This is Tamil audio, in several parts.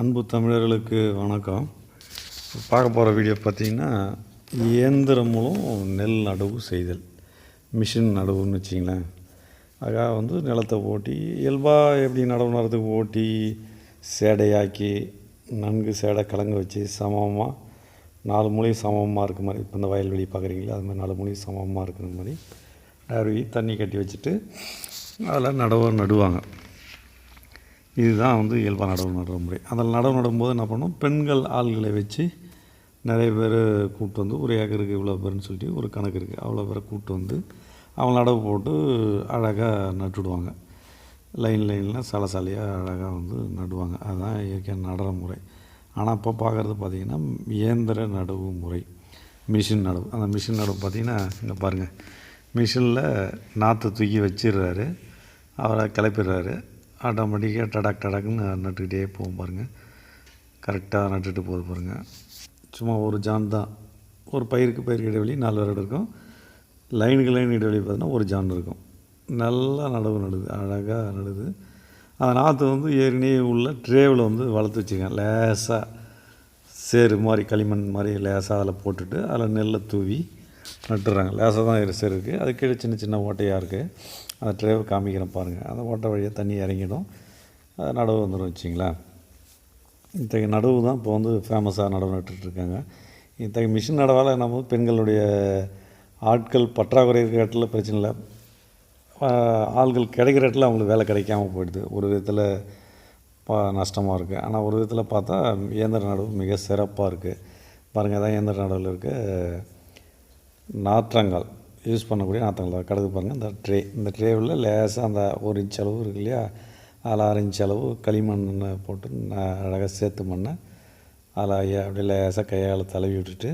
அன்பு தமிழர்களுக்கு வணக்கம். பார்க்க போகிற வீடியோ பார்த்திங்கன்னா இயந்திரம் மூலம் நெல் நடவு செய்தல் மிஷின் நடவுன்னு வச்சிங்களேன். அதுக்காக வந்து நிலத்தை ஓட்டி இயல்பாக எப்படி நடவு நடுறதுக்கு ஓட்டி சேடையாக்கி நன்கு சேடை கலங்க வச்சு சமமாக நாலு மூலையும் சமமாக இருக்க மாதிரி இப்போ இந்த வயல்வெளி பார்க்குறீங்களா? அது மாதிரி நாலு மூலையும் சமமாக இருக்கிற மாதிரி அருவி தண்ணி கட்டி வச்சுட்டு அதில் நடவு நடுவாங்க. இதுதான் வந்து இயல்பாக நடவு நடுற முறை. அதில் நடவு நடும்போது என்ன பண்ணணும் பெண்கள் ஆள்களை வச்சு நிறைய பேர் கூப்பிட்டு வந்து ஒரு ஏக்கருக்கு இவ்வளோ பேர்னு சொல்லிட்டு ஒரு கணக்கு இருக்குது அவ்வளோ பேரை கூப்பிட்டு வந்து அவங்க நடவு போட்டு அழகாக நட்டுடுவாங்க. லைன் லைனில் சாலை சலையாக அழகாக வந்து நடுவாங்க. அதுதான் இயற்கையாக நடுற முறை. ஆனால் இப்போ பார்க்குறது பார்த்திங்கன்னா இயந்திர நடவு முறை. மிஷின் நடவு. அந்த மிஷின் நடவு பார்த்திங்கன்னா இங்கே பாருங்கள் மிஷினில் நாற்று தூக்கி வச்சிடுறாரு. அவரை கிளப்பிடுறாரு. ஆட்டோமேட்டிக்காக டடாக் டடக்குன்னு நட்டுக்கிட்டே போகும் பாருங்கள் கரெக்டாக நட்டுட்டு போகுது பாருங்கள் சும்மா ஒரு ஜான் தான். ஒரு பயிருக்கு பயிருக்கு இடைவெளி நாலு வருடம் இருக்கும். லைனுக்கு லைன் இடைவெளி பார்த்தீங்கன்னா ஒரு ஜான் இருக்கும். நல்லா நடவு நடுது. அழகாக நடுது. அந்த நாற்று வந்து ஏற்கனவே உள்ள ட்ரேவில் வந்து வளர்த்து வச்சுருக்கேன். லேசாக சேரு மாதிரி களிமண் மாதிரி லேசாக அதில் போட்டுட்டு அதில் நெல்லை தூவி நட்டுறாங்க லேசாக தான் இரு இருக்குது அது கீழே சின்ன சின்ன ஓட்டையாக இருக்குது அந்த ட்ரைவர் காமிக்கிறேன் பாருங்கள் அந்த ஓட்டை வழியாக தண்ணி இறங்கிடும். அது நடவு வந்துடும் வச்சிங்களேன். இத்தகைய நடவு தான் இப்போ வந்து ஃபேமஸாக நடவு நட்டுட்ருக்காங்க இத்தகைய மிஷின் நடவால் நம்ம பெண்களுடைய ஆட்கள் பற்றாக்குறை இருக்கிற இடத்துல பிரச்சனை இல்லை. ஆள்கள் கிடைக்கிற இடத்துல அவங்களுக்கு வேலை கிடைக்காம போயிடுது. ஒரு விதத்தில் பா நஷ்டமாக இருக்குது ஆனால் ஒரு விதத்தில் பார்த்தா இயந்திர நடவு மிக சிறப்பாக இருக்குது பாருங்கள் தான் இயந்திர நடவில் இருக்குது நாற்றங்கள். யூஸ் பண்ணக்கூடிய நாற்றங்கள். கடுகு பாருங்கள் இந்த ட்ரே இந்த ட்ரேவில் லேசாக அந்த ஒரு இன்ச் அளவு இருக்கு இல்லையா? அதில் ஆறு இன்ச் அளவு களிமண் போட்டு அழகாக சேர்த்து மண்ணை அதில் ஐயா அப்படியே லேசாக கையால் தழுவி விட்டுட்டு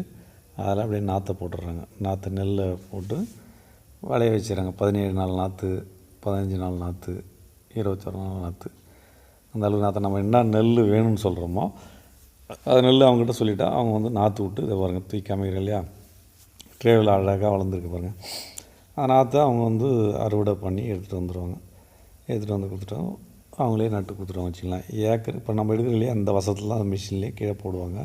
அதில் அப்படியே நாற்றை போட்டுடுறாங்க. நாற்று நெல்லை போட்டு விளைய வச்சுறாங்க பதினேழு நாள் நாற்று பதினஞ்சு நாள் நாற்று இருபத்தொரு நாள் நாற்று. அந்த அளவுக்கு நாற்று நம்ம என்ன நெல் வேணும்னு சொல்கிறோமோ அது நெல் அவங்ககிட்ட சொல்லிவிட்டால் அவங்க வந்து நாற்று விட்டு இதை பாருங்கள் தூக்கி காமிக்கிறேன் இல்லையா? ட்ரேவில் அழகாக வளர்ந்துருக்கு பாருங்கள் அந்த தான் அவங்க வந்து அறுவடை பண்ணி எடுத்துகிட்டு வந்துடுவாங்க எடுத்துகிட்டு வந்து கொடுத்துட்டோம் அவங்களே நட்டு கொடுத்துருவாங்க வச்சுக்கலாம் ஏக்கர் இப்போ நம்ம எடுக்கிற இல்லையா அந்த வசத்தில் அந்த மிஷின்லேயே கீழே போடுவாங்க.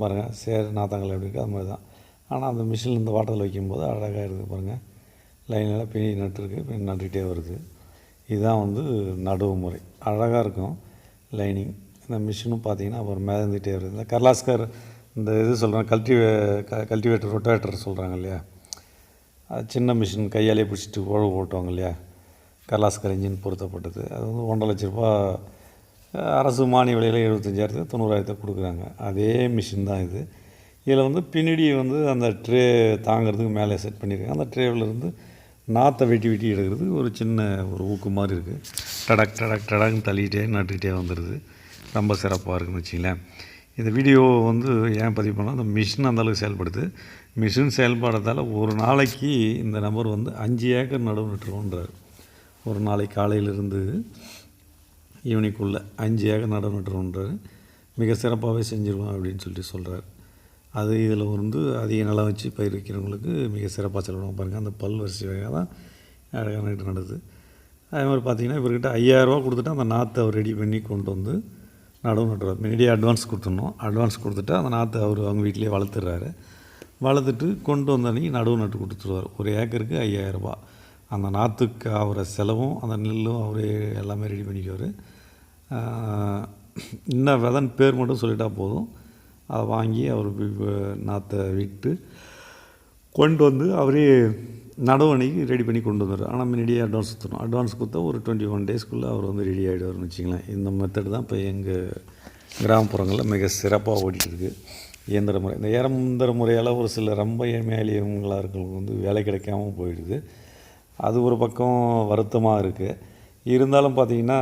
பாருங்கள் சேர் நாத்தாங்கல் எப்படி இருக்குது அது மாதிரி தான் ஆனால் அந்த மிஷினில் இந்த வாட்டரில் வைக்கும்போது அழகாக இருக்குது பாருங்கள் லைனில் பிணி நட்டுருக்கு பின்னி நட்டுக்கிட்டே வருது. இதுதான் வந்து நடுவு முறை. அழகாக இருக்கும் லைனிங். இந்த மிஷினும் பார்த்தீங்கன்னா அப்புறம் மிதந்துகிட்டே வருது. இந்த கர்லாஸ்கர் இந்த இது சொல்கிறேன் கல்டிவே க கல்டிவேட்டர் ரொட்டேட்டர் சொல்கிறாங்க இல்லையா? அது சின்ன மிஷின் கையாலே பிடிச்சிட்டு உழவு ஓட்டுவாங்க இல்லையா? கலாஸ்கர் இன்ஜின் பொருத்தப்பட்டது. அது வந்து ஒன்றரை லட்ச ரூபா அரசு மானிய விலையில் எழுபத்தஞ்சாயிரத்து தொண்ணூறாயிரத்தை கொடுக்குறாங்க. அதே மிஷின் தான் இது. இதில் வந்து பின்னாடி வந்து அந்த ட்ரே தாங்கிறதுக்கு மேலே செட் பண்ணியிருக்காங்க. அந்த ட்ரேவிலேருந்து நாற்றை வெட்டி வெட்டி எடுக்கிறது ஒரு சின்ன ஒரு ஊக்கு மாதிரி இருக்குது டடக் டடக் டடக்னு தள்ளிக்கிட்டே நட்டுக்கிட்டே வந்துடுது. ரொம்ப சிறப்பாக இருக்குன்னு வச்சிங்களேன். இந்த வீடியோ வந்து ஏன் பதிவு பண்ணால் அந்த மிஷின் அந்தளவுக்கு செயல்படுது. மிஷின் செயல்பாடுறதால் ஒரு நாளைக்கு இந்த நபர் வந்து அஞ்சு ஏக்கர் நடவு நட்டுருவோன்றார் ஒரு நாளைக்கு காலையிலிருந்து ஈவினிங்குள்ளே அஞ்சு ஏக்கர் நடவு நட்டுருவோன்றார் மிக சிறப்பாகவே செஞ்சிருவோம் அப்படின்னு சொல்லிட்டு சொல்கிறார் அது இதில் வந்து அதிக நிலம் வச்சு பயிர் வைக்கிறவங்களுக்கு மிக சிறப்பாக செலவிடுவோம் பாருங்கள் அந்த பல் வரிசை வகையாக தான் அழகாக நடக்குது. அதே மாதிரி பார்த்திங்கன்னா இவர்கிட்ட ஐயாயிரரூவா கொடுத்துட்டு அந்த நாற்றை அவர் ரெடி பண்ணி கொண்டு வந்து நடவு நடுறார் முன்னாடியே அட்வான்ஸ் கொடுத்துடணும். அட்வான்ஸ் கொடுத்துட்டு அந்த நாற்று அவர் அவங்க வீட்டிலே வளர்த்துறாரு. வளர்த்துட்டு கொண்டு வந்த அன்றைக்கி நடவு நட்டு கொடுத்துருவார். ஒரு ஏக்கருக்கு ஐயாயிரரூபா அந்த நாற்றுக்கு ஆகிற செலவும் அந்த நெல்லும் அவரே எல்லாமே ரெடி பண்ணிக்குவார். இன்னும் விதன் பேர் மட்டும் சொல்லிட்டா போதும். அதை வாங்கி அவர் நாற்றை விட்டு கொண்டு வந்து அவரே நடவு ரெடி பண்ணி கொண்டு வந்துடுவார் ஆனால் முன்னாடியே அட்வான்ஸ் கொடுத்துரும் அட்வான்ஸ் கொடுத்தா ஒரு டுவெண்ட்டி ஒன் டேஸ்க்குள்ளே அவர் வந்து ரெடி ஆகிடுவார்னு வச்சிங்களேன் இந்த மெத்தட் தான் இப்போ எங்கள் கிராமப்புறங்களில் மிக சிறப்பாக ஓடிட்டுருக்கு இயந்திர முறை. இந்த இயந்திர முறையால் ஒரு சில ரொம்ப ஏழ்மையாளியவங்களாக இருக்கிறவங்களுக்கு வந்து வேலை கிடைக்காம போயிடுது. அது ஒரு பக்கம் வருத்தமாக இருக்குது இருந்தாலும் பார்த்தீங்கன்னா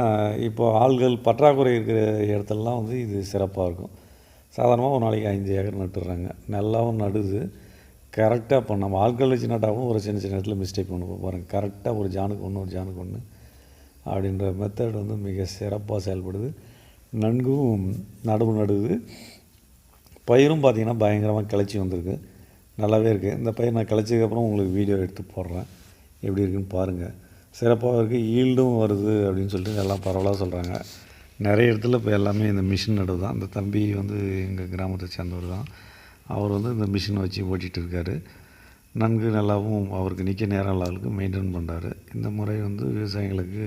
இப்போ ஆள்கள் பற்றாக்குறை இருக்கிற இடத்துலலாம் வந்து இது சிறப்பாக இருக்கும். சாதாரணமாக ஒரு நாளைக்கு அஞ்சு ஏக்கர் நட்டுடுறாங்க நல்லாவும் நடுது. கரெக்டாக இப்போ நம்ம ஆட்கள் வச்சு நட்டாலும் ஒரு சின்ன சின்ன இடத்துல மிஸ்டேக் பண்ணுவோம் பாருங்கள் கரெக்டாக ஒரு ஜானுக்கு ஒன்று ஒரு ஜானுக்கு ஒன்று அப்படின்ற மெத்தட் வந்து மிக சிறப்பாக செயல்படுது. நன்கும் நடவு நடுது. பயிரும் பார்த்திங்கன்னா பயங்கரமாக கிளச்சி வந்திருக்கு. நல்லாவே இருக்குது இந்த பயிர் நான் கிளச்சதுக்கப்புறம் உங்களுக்கு வீடியோ எடுத்து போடுறேன். எப்படி இருக்குன்னு பாருங்கள் சிறப்பாக இருக்குது ஈல்டும் வருது அப்படின்னு சொல்லிட்டு எல்லாம் பரவலாக சொல்கிறாங்க நிறைய இடத்துல இப்போ எல்லாமே இந்த மிஷின் நடவு தான் அந்த தம்பி வந்து எங்கள் கிராமத்தை சேர்ந்தவர் தான் அவர் வந்து இந்த மிஷினை வச்சு ஓட்டிகிட்டு இருக்கார் நன்கு நல்லாவும் அவருக்கு நிற்க நேரம் இல்லாதளவுக்கு மெயின்டைன் பண்ணுறாரு இந்த முறை வந்து விவசாயிகளுக்கு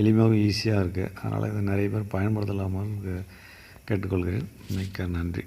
எளிமையாகவும் ஈஸியாக இருக்குது அதனால் இதை நிறைய பேர் பயன்படுத்தலாமான்னு கேட்டுக்கொள்கிறேன். மிக்க நன்றி.